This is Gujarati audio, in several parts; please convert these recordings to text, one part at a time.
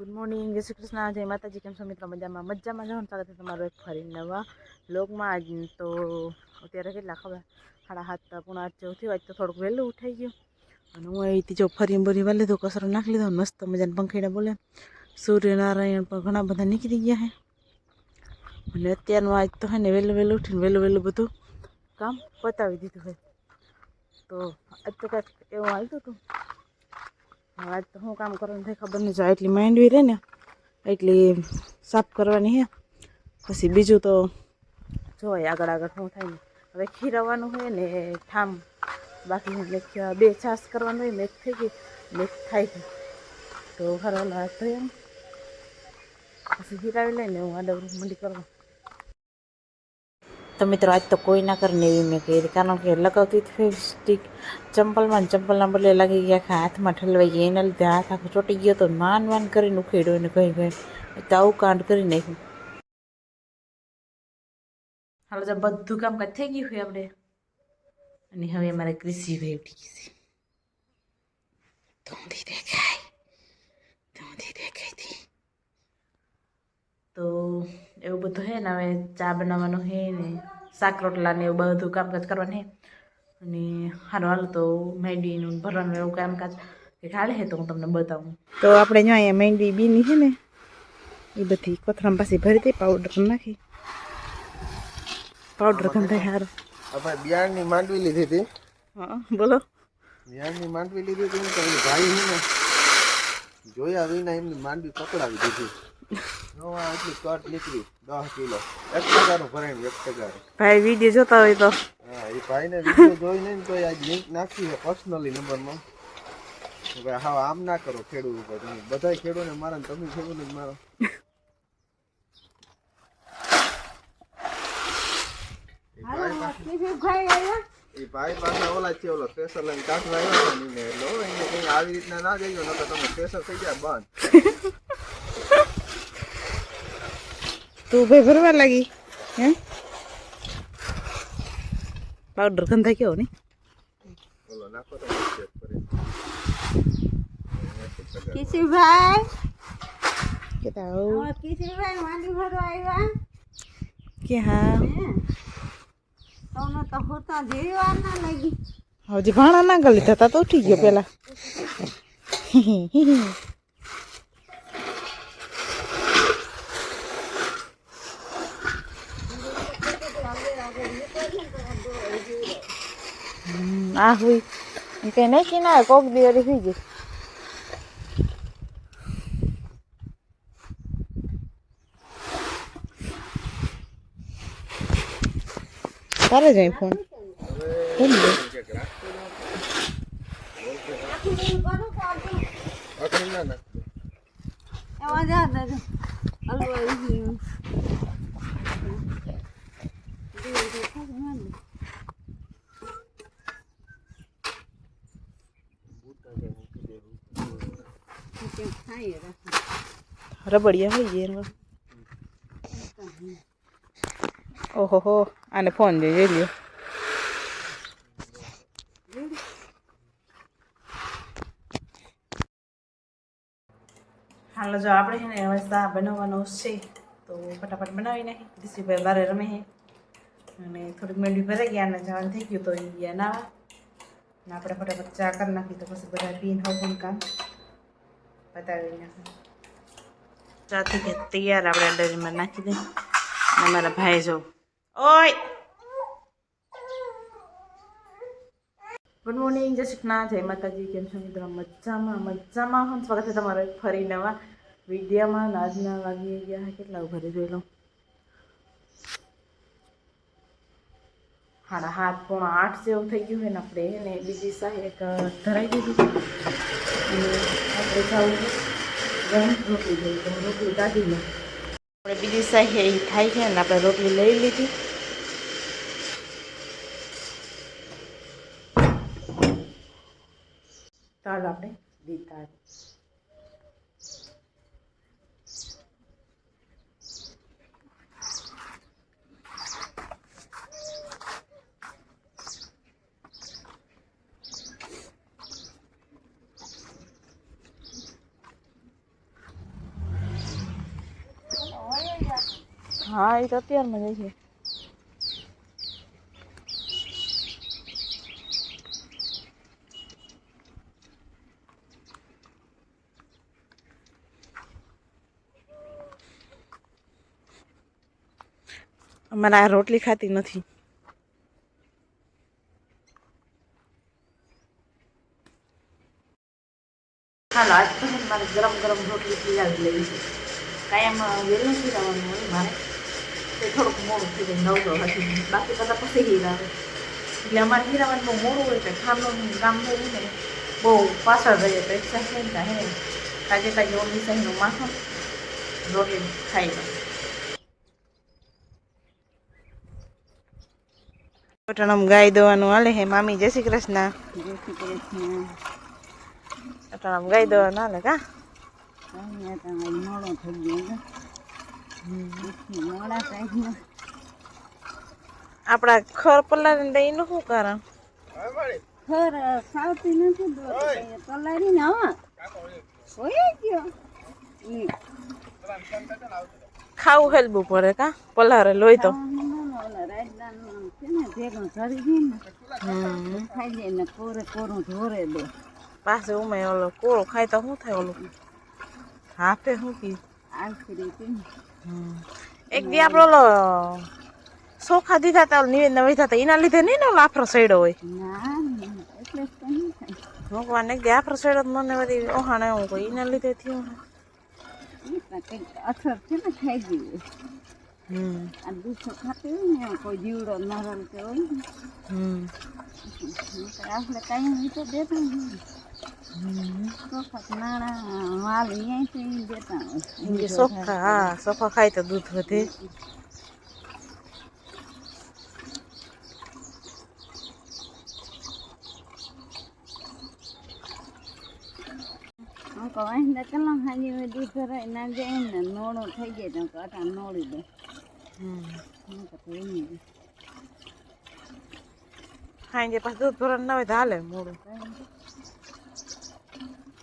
ગુડ મોર્નિંગ જય શ્રી કૃષ્ણ, જય માતાજી, કેમ છો મિત્રો? મજામાં? મજામાં જવાનું સ્વાગત છે તમારું એક ફરી નવા લોકમાં આજ તો અત્યારે કેટલા ખબર? સાડા સાત પૂણા આઠ જેવું થયું. આજ તો થોડુંક વહેલું ઉઠાઈ ગયું. અને હું અહીંથી જો ફરી બરી વાર લીધું, કસરો નાખી લીધો મસ્ત મજાને પંખીડા બોલે. સૂર્યનારાયણ પણ ઘણા બધા નીકળી ગયા છે. અને અત્યારનું આજ તો હે ને વહેલું વહેલું ઉઠીને વહેલું વહેલું બધું કામ પતાવી દીધું હોય તો આજ તો કાંઈક એવું હાલતું હતું. આજ તો શું કામ કરવાનું થાય, ખબર નહીં, જો એટલી માંડવી રહે ને એટલી સાફ કરવાની હે. પછી બીજું તો જોઈએ આગળ આગળ શું થાય ને. હવે ખીરવવાનું હોય ને, ઠામ. બાકી એટલે બે છાસ કરવાનું હોય મેક થઈ ગઈ મેક થાય ગઈ. તો ફરવાનું હાથ ધોઈ એમ. પછી ખીરાવી લઈને હું આડવરું મંડી કરવા તો મિત્રો, આજ તો કોઈ ના કરીને એવી મેં કહી કારણ કે લગાવતી ફેસ્ટિક ચંપલમાં ચંપલના બદલે લાગી ગયા કે હાથમાં ઠલવાઈ ગયા. એના લીધે હાથ આખો ચોટી ગયો તો માન માન કરીને ઉખેડ્યો અને કહી ગઈ તો આવું કાંડ કરી નાખ્યું. હાલો, તો બધું કામ થઈ ગયું હોય આપણે? અને હવે અમારે કૃષિ ભાઈ ઉઠી ગઈ છે. ધૂંધી દેખાય. ધૂંધી દેખાયથી તો એવું બધું હે ને હવે ચા બનાવવાનું હે ને શાક રોટલા ને એવું બધું કામકાજ કરવાનું હે. અને હારું હાલ તો મહેંદીનું ભરવાનું એવું કામકાજ કે ખાલી હે તો હું તમને બતાવું. તો આપણે જો અહીંયા મહેંદી બીની છે ને એ બધી કોથરામ પાછી ભરી દઈ પાવડર નાખી પાવડર ગંધાય સારું આપણે બિયારની માંડવી લીધી હતી. હા બોલો. બિયારની માંડવી લીધી હતી ને ભાઈ ને જોયા વિના એમની માંડવી પકડાવી દીધી. નવા એટલી કટ નીકળી દસ કિલો. એક ટકાનું ભરાયું એક ટકાનું ભાઈ વીડિયો જોતા હોય તો. હા એ ભાઈને વીડિયો જોઈ નહીં તો આજ લિંક નાખી છે પર્સનલી નંબરમાં. ભાઈ હા આમ ના કરો ખેડૂત ઉપર. તમે બધા ખેડૂતને મારો તમે ખેડૂતને જ મારો. એ ભાઈ પાસે- ઓલા છે ઓલો સ્પેશલ લઈને કાઢવા આવ્યા હતા ને એટલે એને કંઈ આવી રીતના ના જઈજો નકર તમે સ્પેશલ થઈ ગયા બંધ. તું ભાઈ ભરવા લાગી હે? પાવડર ગંધા કેવો કરી. કિશુભાઈ? કેતા અમાર કિશુભાઈ માંડી ભરવા આવ્યા? કે હા? હે? તોનો તો હોતા જેવી વાર ના લાગી. હજી ભાણા ના ગલી થતા તો ઉઠી ગયો પેલા હમ, આ હોય કઈ નાખી ના કોક દિવાળી થઈ ગઈ. તારે જાય ફોન ફોન દે અખરી ના નાખ એમાં જા દાદા હલવાઈ ગયું રબડિયા હોય એમાં ઓહો હો આને ફોન જોઈ લ્યો હાલો, જો આપણે છે ને હવે બનાવવાનો છે, તો ફટાફટ બનાવી નાખી દિશીભાઈ બારે રમે છે. અને થોડીક મેંડી ભરાઈ ગયા અને જવાનું થઈ ગયું તો એ ગયા નાવા. ને આપણે ફટાફટ ચા કરી નાખી તો પછી બધા પીને હોવું કામ. બતાવી નાખી. ચા થઈ તૈયાર આપણે ડરીમાં નાખી દે અને મારા ભાઈ જો ઓય ગુડ મોર્નિંગ જય શ્રી જય માતાજી કેમ છો મિત્રો મજામાં મજામાં હું સ્વાગત છે તમારો ફરી નવા વિડીયોમાં. આજના વાગી ગયા કેટલા? ઘરે જોઈ લઉં સાડા હાથ પોણા આઠ જેવું થઈ ગયું હોય ને આપણે. એને બીજી સાહેબ ધરાવી દીધી આપણે જવું રોટલી જોઈએ તો આપણે બીજી સાહે એ થાય છે ને આપણે રોટલી લઈ લીધી તાળ આપણે દીધા હા, એ તો અત્યારમાં જાય છે અમારે આ રોટલી ખાતી નથી. હાલો મારે ગરમ ગરમ રોટલી પીલાવી લેવી છે. કાયમ વહેલું પીલાવવાનું હોય મારે. તે થોડુંક મોડું થઈ જાય નવ દો હતી બાકી બધા પછી હીરાવે એટલે અમારે હીરાવાનું મોડું હોય તો ખામનું કામ હોય ને બહુ પાછળ રહીએ તો એક્સા છે ને હે કાજે કાજે ઓલી સહીનું માથું રોટલી ખાઈ લો પટણમ ગાય દોવાનું હાલે હે મામી. જય શ્રી કૃષ્ણ. પટણમ ગાય દોવાનું હાલે કા? મોડો થઈ ગયો આપણા ખર પલાળીને દઈ એનું શું કારણ ખર ખાવતી નથી દોડ ને હા. હોય ગયો. ખાવું હેલવું પડે કા? પલારે લોહી તો. ના ને ને પાસે ઉમે ઓલો કોળો ખાય તો શું થાય ઓલું? હાફે શું કી આખી રીતે એક દી આપણો ઓલો સોખા દીધા તા નવી નવી હતા. એના લીધે નહીં ને ઓલો આફરો સડ્યો હોય? ભગવાન એક દી આફરો સડ્યો મને બધી ઓહાણે હું કોઈ એના લીધે થયું અસર છે ને ખાઈ ગયું હમ. આ દૂધો ખાતી હોય ને કોઈ જીવડો નરમ કે હોય ને. હમ. આપણે કાંઈ તો દેતા નહીં. વખત નાણાં માલ અહીંયાથી દેતા એમ કે હોય સોખા હા સોખા ખાય તો દૂધ વધે હું કહું અહીં કલાક હાજી હવે દૂધ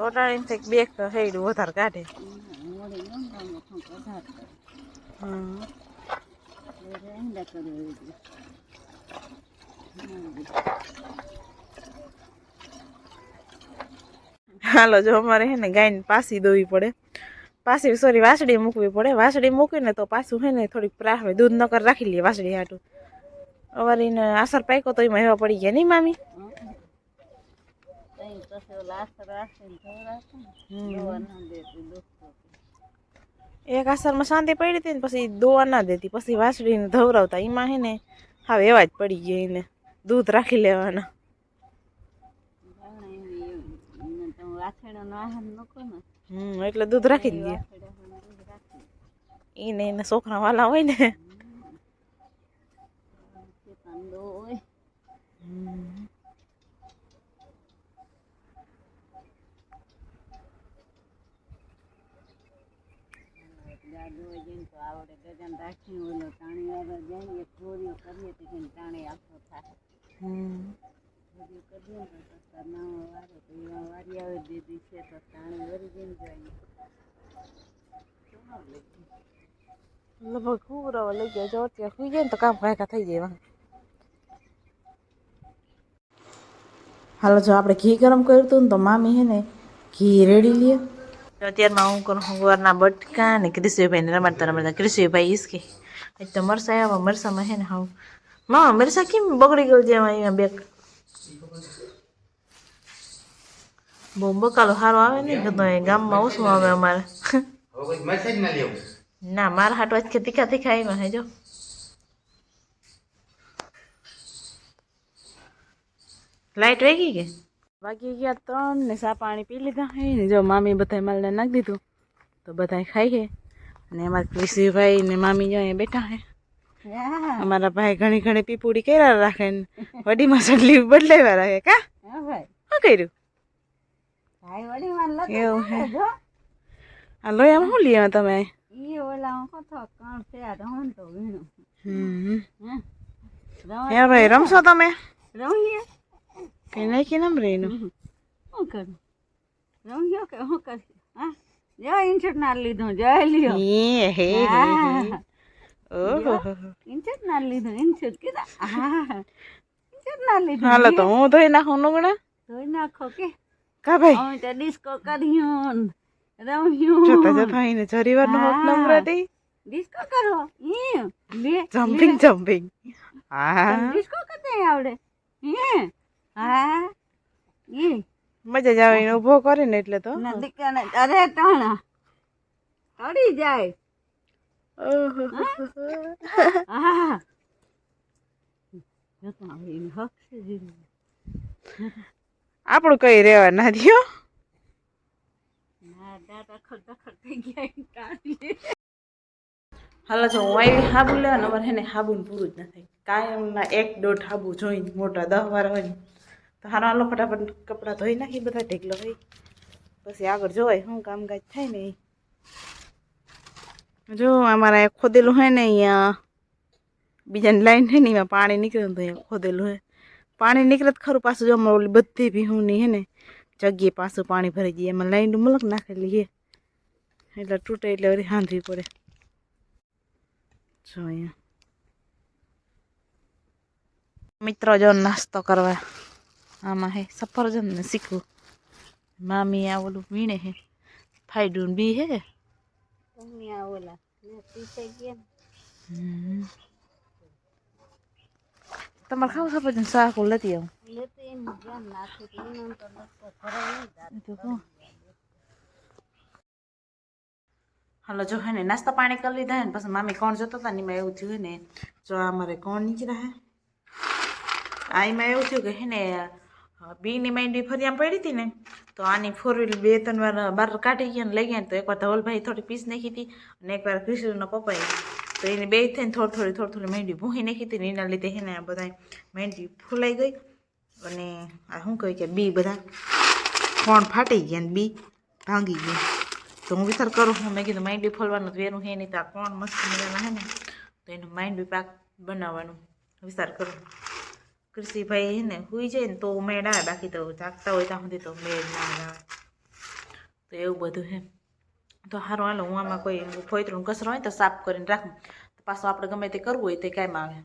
કહું એમ થાય બે હેડું વધારે કાઢે. હાલો, જો અમારે હે ને ગાયને પાસી દોવી પડે. પાસી સોરી વાસળી મૂકવી પડે. વાસળી મૂકીને તો પાછું હે ને થોડીક પ્રાહવે દૂધ નકર રાખી લઈએ વાસળી હાટું. અવારીને આસર પાક્યો તો એમાં એવા પડી ગયા નહીં મામી? તઈ પછી રાખીને ધોરાશે દેતી દુખતો એક આસરમાં શાંતિ પડી હતી ને પછી દોવા ના દેતી પછી વાસળીને ધવરાવતા એમાં હે ને હવે એવા જ પડી ગયા એને દૂધ રાખી લેવાના હમ એટલે દૂધ રાખી જ દઈએ રાખી. એને એને છોકરા વાલા હોય ને તે કાંદો હોય. જાડો હોય જેને તો આવડે ગજાન રાખીને ઓલો ટાણી વાળા જાય એક ગોળીઓ કરીએ તો એને ટાણી આખો થાય. હમ ગોળીઓ કરીએ ને તો સસ્તા ના વારે, તો એવા વારી આવે બે દિવસે તો ટાણી વરી જઈને જાય લગભગ ખુબરાવા લઈ ગયા, જો અત્યારે સુઈ જાય ને તો કામ કાંઈ થઈ જાય એમાં. હાલો, જો આપણે ઘી ગરમ કર્યું હતું ને તો મામી હે ને ઘી રેડી લે તો અત્યારમાં હું કરું ગુવારના બટકા ને કૃષિભાઈને રમાડતા રમાડતા. કૃષિભાઈ ઈસકે એક તો મરસા આવ્યા મરસામાં હે ને હા મામા મરસા કેમ બગડી ગયું એમાં અહીંયા બેક? બહુ બકાલો સારો આવે ને તો એ ગામમાં ઓછું આવે અમારે. ના મારા હાટ વાત કે તીખા તીખા આવ્યા હે જો. લાઈટ વેગી કે વાગી ગયા ત્રણ ને સા પાણી પી લીધા હે ને જો મામી બધાય માલને નાખી દીધું તો બધાય ખાઈ હે. અને અમારા કૃષિભાઈ ને મામી જો અહીંયા બેઠા હે. હા અમારા ભાઈ ઘણી ઘણી પીપુડી કર્યા રાખે ને વડીમાં સડલી બદલાવ્યા રાખે કા? ભાઈ. શું કર્યું? એવું હે. આ આ લોહીમાં શું લીયા તમે? હમ ભાઈ રમશો તમે? રમીએ. કઈ નાખી નામ રહીનું શું કરું રમ્યો કે શું કરી હા જો ઇન્ટરનેટ લીધું જય લ્યો એ હે હે, હે. ઓહો ના લીધું ઇન્ચે જ કીધા હા ના લીધું હાલો તો હું ધોઈ નાખું લુગડા ધોઈ નાખો કે કા ભાઈ અમે તો ડિસ્કો કર્યું રમ્યું જોતા જોતા એને જરી વાર નો હોક હા. નમ્રતી ડિસ્કો કરો ઈ લે જમ્પિંગ જમ્પિંગ હા ડિસ્કો કરતા આવડે હે હા? ઈ? મજા જ આવે એને ઊભો કરે ને એટલે તો. નદી કાને અરે ટાણા. ચડી જાય. એને. આપણું કઈ રેવા ના થયો ના દાદા ખડતા ખડતા ગયા હાલો જો હું આવી હાબુ લેવા ને અમારે હેને હાબુને પૂરું જ ન થાય. કાયમના એક દોઢ હાબુ જોઈને મોટા દહ વાર હોય ને. તો હારો હાલો ફટાફટ કપડાં ધોઈ નાખી, બધા ઢેકલો હોય પછી આગળ જોવાય શું કામકાજ થાય ને. જો અમારા ખોદેલું હોય ને અહીંયા. બીજાની લાઈન હે ને એમાં પાણી નીકળે તો અહીંયા ખોદેલું હોય પાણી નીકળે તો ખરું પાછું જો અમારે ઓલી બધી નહીં હે ને જગ્યાએ પાછું પાણી ભરી જઈએ એમાં લાઈન મલક નાખેલી છે એટલે તૂટે એટલે વળી હાંધવી પડે. જો અહીંયા. મિત્રો જો નાસ્તો કરવા. આમાં હે સફરજન ને શીખવું. મામી આ ઓલું વીણે હે ફાઈડું બી હે. મમ્મી આ ઓલા. તમારે ખાવું સફરજન શાક લેતી આવું. હાલો જો હે ને નાસ્તા પાણી કરી લીધા ને પછી મામી કોણ જતો હતા ને એમાં એવું થયું ને જો અમારે કોણ નીકળ્યા હે? આ એમાં એવું થયું કે હે ને બીની માંડી ફરિયામ પડી હતી ને? તો આની ફોર વ્હીલ બે ત્રણ વાર બહાર કાઢી ગયા ને લઈ ગયા તો એકવાર ધવલભાઈ થોડી પીસ નાખી હતી અને એકવાર કૃષ્ણનો પપ્પાએ તો એને બે થઈને થોડી થોડી થોડી થોડી માંડી ભૂંહી નાખી હતી એના લીધે એને આ બધા માંડી ફૂલાઈ ગઈ અને આ શું કહે કે બી બધા કોણ ફાટી ગયા ને બી ભાંગી ગઈ તો હું વિચાર કરું, હું મેં કીધું માંડવી ફોલવાનું તો વેરું હે નહીં તો આ કોણ મસ્ત મજાના હે ને? તો એનું માંડવી પાક બનાવવાનું વિચાર કરું. કૃષિભાઈ હે ને, હુઈ જાય ને તો મેળ આવે બાકી તો જાગતા હોય ત્યાં સુધી તો મેળ ના આવે. તો એવું બધું હે. તો સારું હાલો, હું આમાં કોઈ ફોયતરું કચરો હોય તો સાફ કરીને રાખું. પાછું આપણે ગમે તે કરવું હોય તે કાંઈ આવે.